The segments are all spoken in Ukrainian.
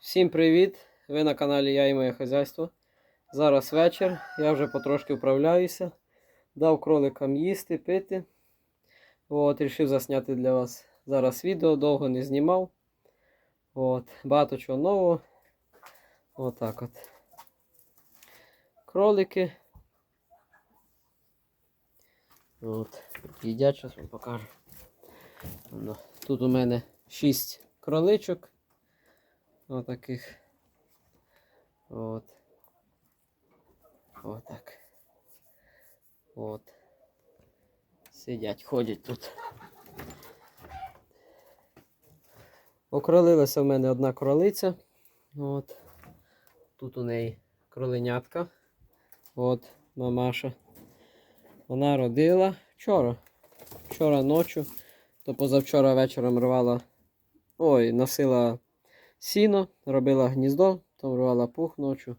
Всім привіт! Ви на каналі Я і моє хазяйство. Зараз вечір, я вже потрошки вправляюся. Дав кроликам їсти, пити. От, рішив засняти для вас зараз відео, довго не знімав. От, багато чого нового. Отак от. Кролики. От, їдять, зараз вам покажу. Тут у мене 6 кроличок. Отаких. От. Отак. От. Сидять, ходять тут. Окролилася в мене одна кролиця. От. Тут у неї кроленятка. От, мамаша. Вона родила вчора. Вчора ночі, то позавчора вечором рвала. Ой, носила сіно, робила гніздо, там рвала пух ночі.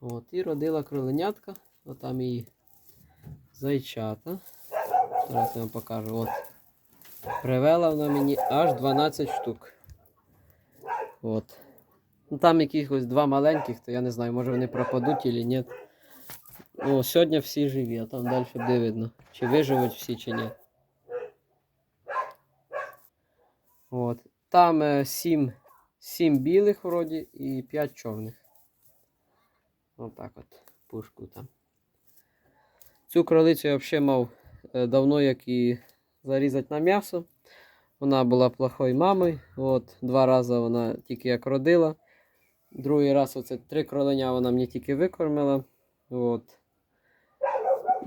От, і родила кроленятка. Отам її зайчата. Зараз я вам покажу. От. Привела вона мені аж 12 штук. От. Ну, там якихось два маленьких, то я не знаю, може вони пропадуть чи ні. Ну, сьогодні всі живі, а там далі буде видно, чи виживуть всі, чи ні. От. Там е, сім білих вроді і п'ять чорних. Отак от, пушку там. Цю кролицю я взагалі мав е, давно як і зарізати на м'ясо. Вона була плохою мамою. От, два рази вона тільки як родила. Другий раз оце три кроленя вона мені тільки викормила. От.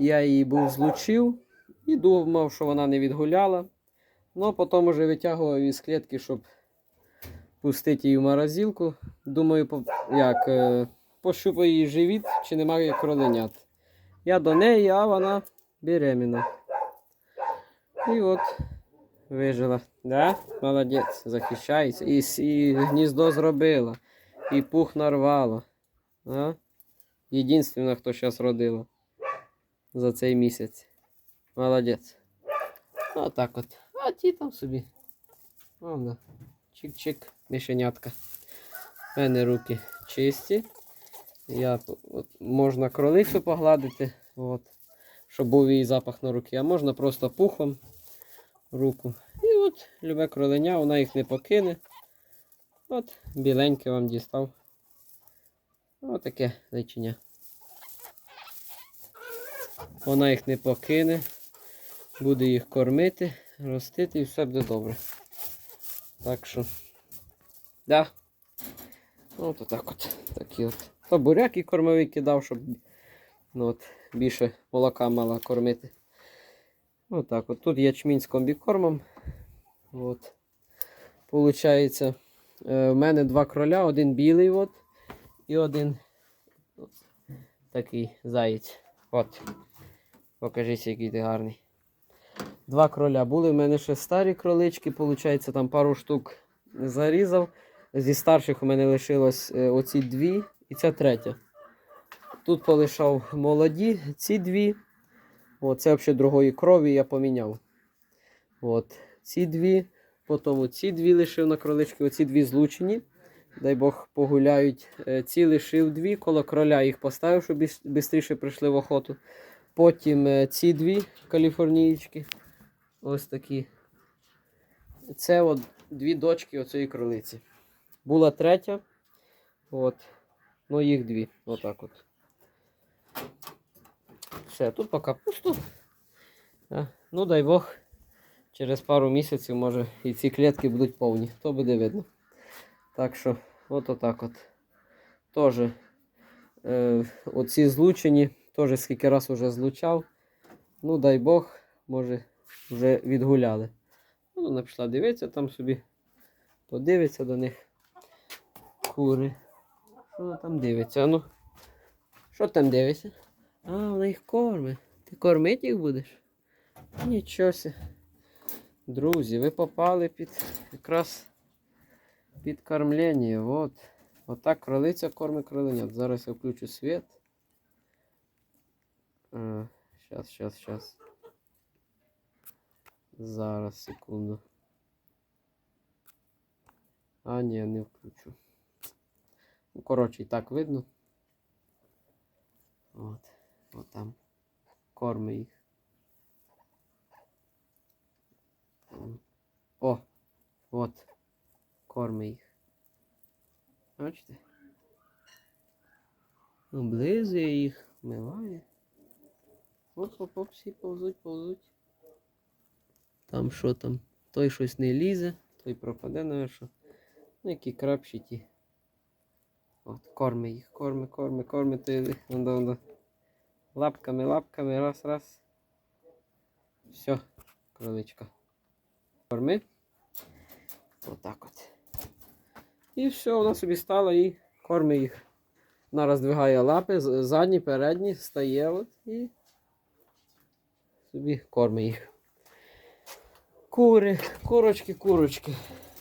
Я її був злучив і думав, що вона не відгуляла. Ну, потім вже витягував із клітки, щоб пустити її в морозилку. Думаю, як, е, пощупаю її живіт, чи немає кроленят. Я до неї, а вона беременна. І от вижила. Да? Молодець, захищається. І, і гніздо зробила. І пух нарвала. А? Єдинственна, хто зараз родила за цей місяць. Молодець. Отак от. А ті там собі. Вон, Чик-чик, мишенятка. У мене руки чисті. Я, от, можна кролицю погладити, от, щоб був її запах на руки, а можна просто пухом руку. І от любе кроленя, вона їх не покине. От, біленьке вам дістав. Отаке личення. Вона їх не покине. Буде їх кормити, ростити і все буде добре. Так що. Да. От отак от. Такі от. То буряк і кормовий кидав, щоб ну, от, більше молока мала кормити. Отак от. Тут ячмінь з комбікормом. От. Получається, е, в мене два кроля, один білий от, і один от, такий заєць. От. Покажіться, який ти гарний. Два кроля були. в мене ще старі кролички, виходить, там пару штук зарізав. Зі старших у мене лишилось е, оці дві і ця третя. Тут полишав молоді, ці дві. О, це взагалі другої крові я поміняв. От, ці дві. Потім ці дві лишив на кролички, оці дві злучені. Дай Бог погуляють. Е, Ці лишив дві, коло кроля їх поставив, щоб швидше прийшли в охоту. Потім е, ці дві каліфорнієчки. Ось такі. Це от дві дочки оцієї кролиці. Була третя. От. Ну, їх дві. Отак от. Все, тут поки пусто. Ну, дай Бог. Через пару місяців, може, і ці клітки будуть повні. То буде видно. Так що, от отак от. Тоже. Е, оці злучені. Теж скільки раз вже злучав. Ну, дай Бог, може, вже відгуляли. Ну, вона пішла дивитися там собі. Подивиться до них. Кури. Що вона там дивиться? Ну. Що там дивиться? А, вона їх кормить. Ти кормити їх будеш? Нічого сі. Друзі, ви попали під якраз під кормлення. От. Отак кролиця кормить кроленят. Зараз я включу світ. Щас, щас, щас. Зараз, секунду. А, ні, не включу. Ну, Коротше, і так видно. От. От там. Корми їх. О! От. Корми їх. Бачите? Облизує їх, миває. Оп-оп-оп, всі повзуть, повзуть. Там що там? Той щось не лізе, той пропаде, на що. Ну, які крапші ті. От, корми їх, корми, корми, корми, то вондо. Лапками, лапками, раз, раз. Все, кроличка. Корми. Отак от. І все, вона собі стала і корми їх. Вона роздвигає лапи, задні, передні, стає от і собі корми їх. Кури, курочки, курочки.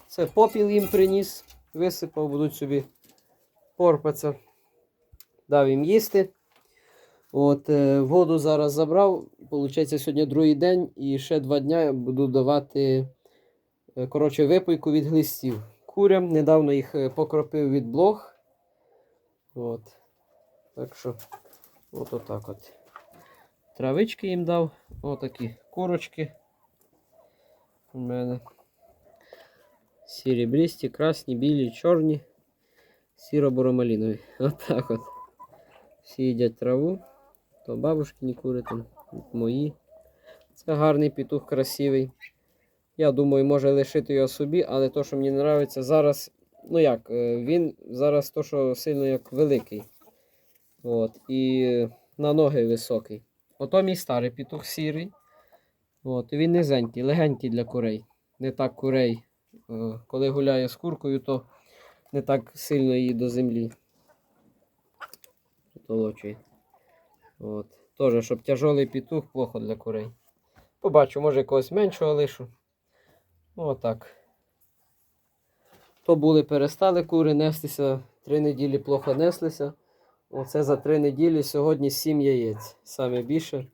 Це попіл їм приніс, висипав, будуть собі порпатися. Дав їм їсти. От, е, воду зараз забрав. Получається, сьогодні другий день і ще два дня я буду давати е, коротше, випойку від глистів. Курям недавно їх е, покропив від блох. От. Так що, от отак от. Травички їм дав. Отакі курочки. У мене. Сірібрісті, красні, білі, чорні, сіро-буромалінові. Отак от. Всі їдять траву. То бабушкині кури там, мої. Це гарний петух, красивий. Я думаю, може лишити його собі, але то, що мені подобається зараз, ну як, е, він зараз то, що сильно як великий. От, і на ноги високий. Ото мій старий петух сірий. От, він низенький, легенький для курей. Не так курей. е, Коли гуляє з куркою, то не так сильно її до землі. Толочує. От. Тоже, щоб тяжелий петух, плохо для курей. Побачу, може якогось меншого лишу. Отак. То були, перестали кури нестися, три неділі плохо неслися. Оце за три неділі сьогодні сім яєць. Саме більше.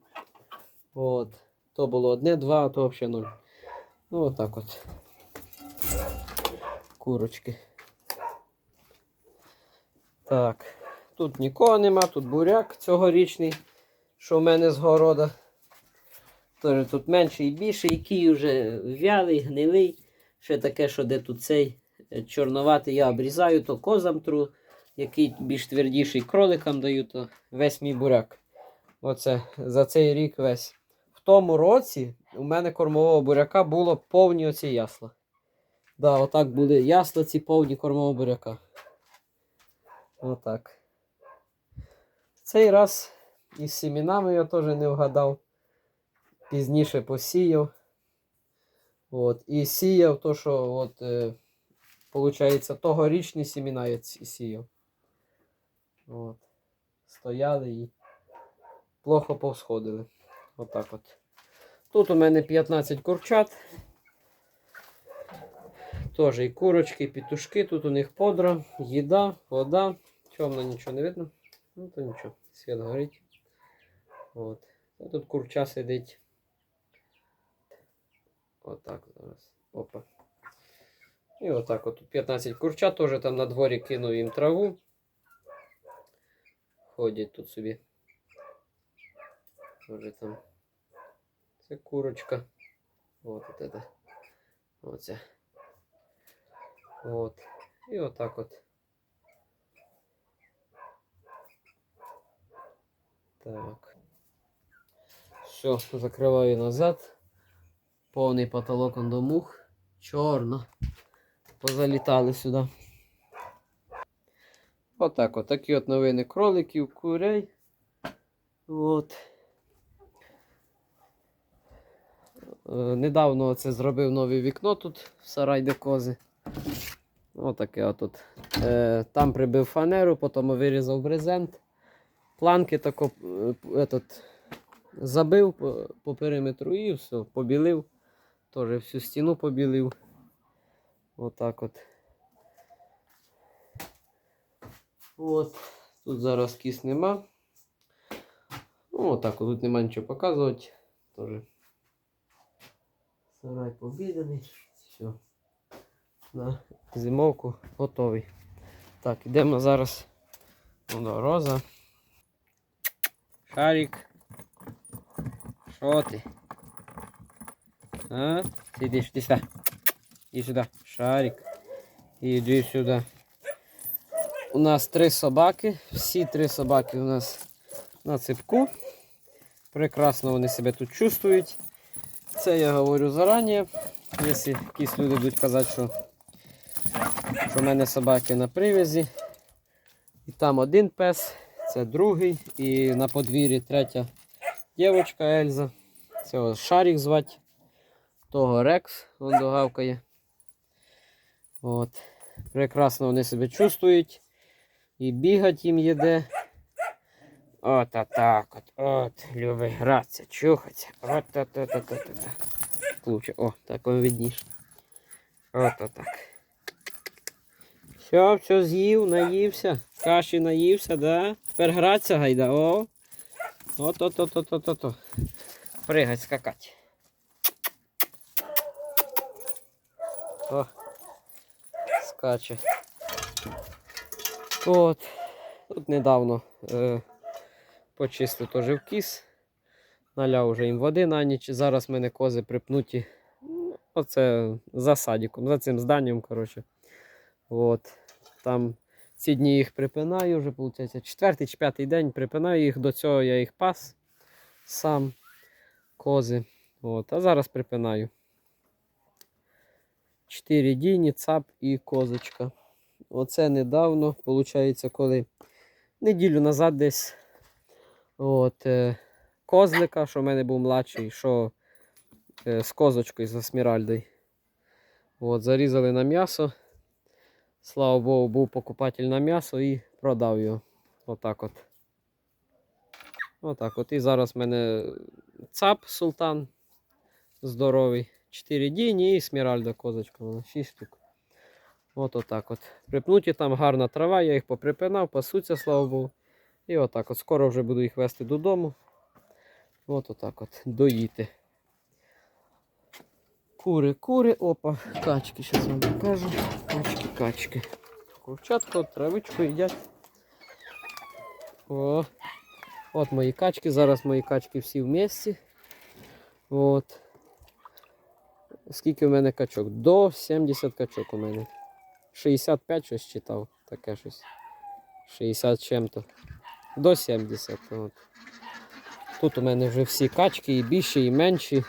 От. То було одне, два, а то взагалі нуль. Ну, отак от. Курочки. Так. Тут нікого нема, тут буряк цьогорічний, що в мене з города. Тож тут менший і більший, який вже вялий, гнилий. Ще таке, що де тут цей е, чорноватий я обрізаю, то козам тру, який більш твердіший кроликам даю, то весь мій буряк. Оце за цей рік весь. Тому році у мене кормового буряка було повні оці ясла. Да, отак були ясла ці повні кормового буряка. Отак. Цей раз із семінами я теж не вгадав. Пізніше посіяв. От. І сіяв то, що от, е, получається, тогорічні семіна я сіяв. От. Стояли і плохо повсходили. Отак от. Тут у мене 15 курчат. Теж і курочки, і петушки, тут у них подра, їда, вода. Темно нічого не видно. Ну то нічого, світ горить. От. Тут курча сидить. Отак зараз. Опа. І отак от тут 15 курчат, теж там на дворі кинув їм траву. Ходять тут собі. Тоже там. Це курочка. От от это. Оце. От. І отак от. Так. Все, закриваю назад. Повний потолок он до мух. Чорно. Позалітали сюди. Отак от. Такі от новини кроликів, курей. От. Е, Недавно це зробив нове вікно тут в сарай де кози. Отаке отут. Е, там прибив фанеру, потім вирізав брезент. Планки тако е, этот, забив по, по периметру і все, побілив. Теж всю стіну побілив. Отак от. От. Тут зараз кіс нема. Ну, отак, от, тут нема нічого показувати. Тоже. Сарай побілений. Все. На зимовку готовий. Так, йдемо зараз до Роза. Шарик. Що ти? А? Сидиш, іди сюди. Іди сюди. Шарик. Іди сюди. У нас три собаки. Всі три собаки у нас на ципку. Прекрасно вони себе тут чувствують. Це я говорю зарані. Якщо якісь люди будуть казати, що, що в мене собаки на привязі. І там один пес, це другий. І на подвір'ї третя дівчинка Ельза. Цього Шарик звати. Того Рекс, він догавкає. От. Прекрасно вони себе чувствують. І бігать їм їде. От а так от. От. Любить гратися, чухатися. От от от от от от. Лучше. О, так він видніше. От отак. Все, все з'їв, наївся. Каші наївся, да? Тепер гратися гайда. О. От от от от от от. Пригать, скакать. О. Скаче. От. Тут недавно е, почистив теж в кіс. Наляв вже їм води на ніч. Зараз в мене кози припнуті. ну, Оце за садиком, за цим зданням, коротше. От. Там ці дні їх припинаю, вже виходить, четвертий чи п'ятий день припинаю їх. До цього я їх пас сам, кози. От. А зараз припинаю. Чотири діні, цап і козочка. Оце недавно, виходить, коли неділю назад десь. От, е, козлика, що в мене був младший, що е, з козочкою з Сміральдою. От, зарізали на м'ясо. Слава Богу, був покупатель на м'ясо і продав його. Отак от. Отак от. І зараз в мене цап султан здоровий. 4 діні і сміральда козочка. Вона 6 штук. От отак от. Припнуті там гарна трава, я їх поприпинав, пасуться, слава Богу. І отак от. Скоро вже буду їх вести додому. От отак от. Доїти. Кури, кури, опа, качки, зараз вам покажу. Качки, качки. Курчатка, травичку їдять. О, от мої качки. Зараз мої качки всі в місці. От. Скільки в мене качок? До 70 качок у мене. 65 щось читав, таке щось. 60 чим-то. До 70. От. Тут у мене вже всі качки, і більші, і менші.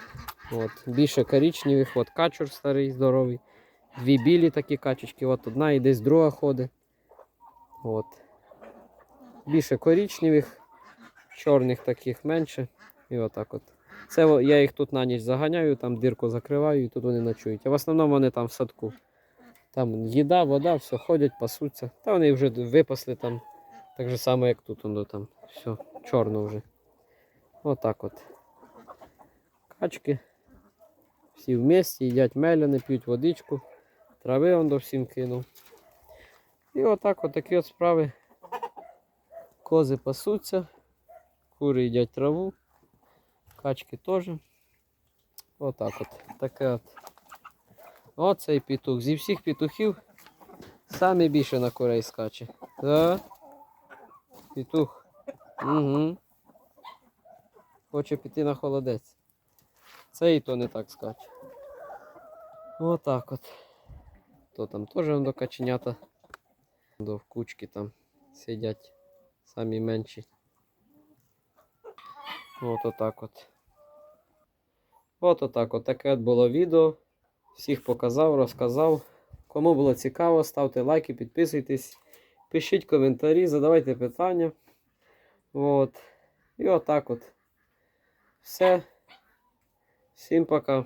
От. Більше коричневих, от качур старий, здоровий. Дві білі такі качечки, от одна і десь друга ходить. От. Більше коричневих, чорних таких менше. І отак от. Це я їх тут на ніч заганяю, там дирку закриваю і тут вони ночують. А в основному вони там в садку. Там їда, вода, все, ходять, пасуться. Та вони вже випасли там. Так же само, як тут, воно там. Все, чорно вже. Отак от. Качки. Всі вместе їдять меляне, п'ють водичку. Трави он до всім кинув. І отак от такі от справи. Кози пасуться, кури їдять траву, качки теж. Отак от. Таке от. Оцей петух. Зі всіх петухів саме більше на курей скаче. Да? Петух. Угу. Хоче піти на холодець. Це і то не так скаче. Отак от. То там теж до каченята. До кучки там сидять самі менші. От отак от. От отак от. Таке от було відео. Всіх показав, розказав. Кому було цікаво, ставте лайки, підписуйтесь, пишіть коментарі, задавайте питання. От. І отак от. Все. Всім пока.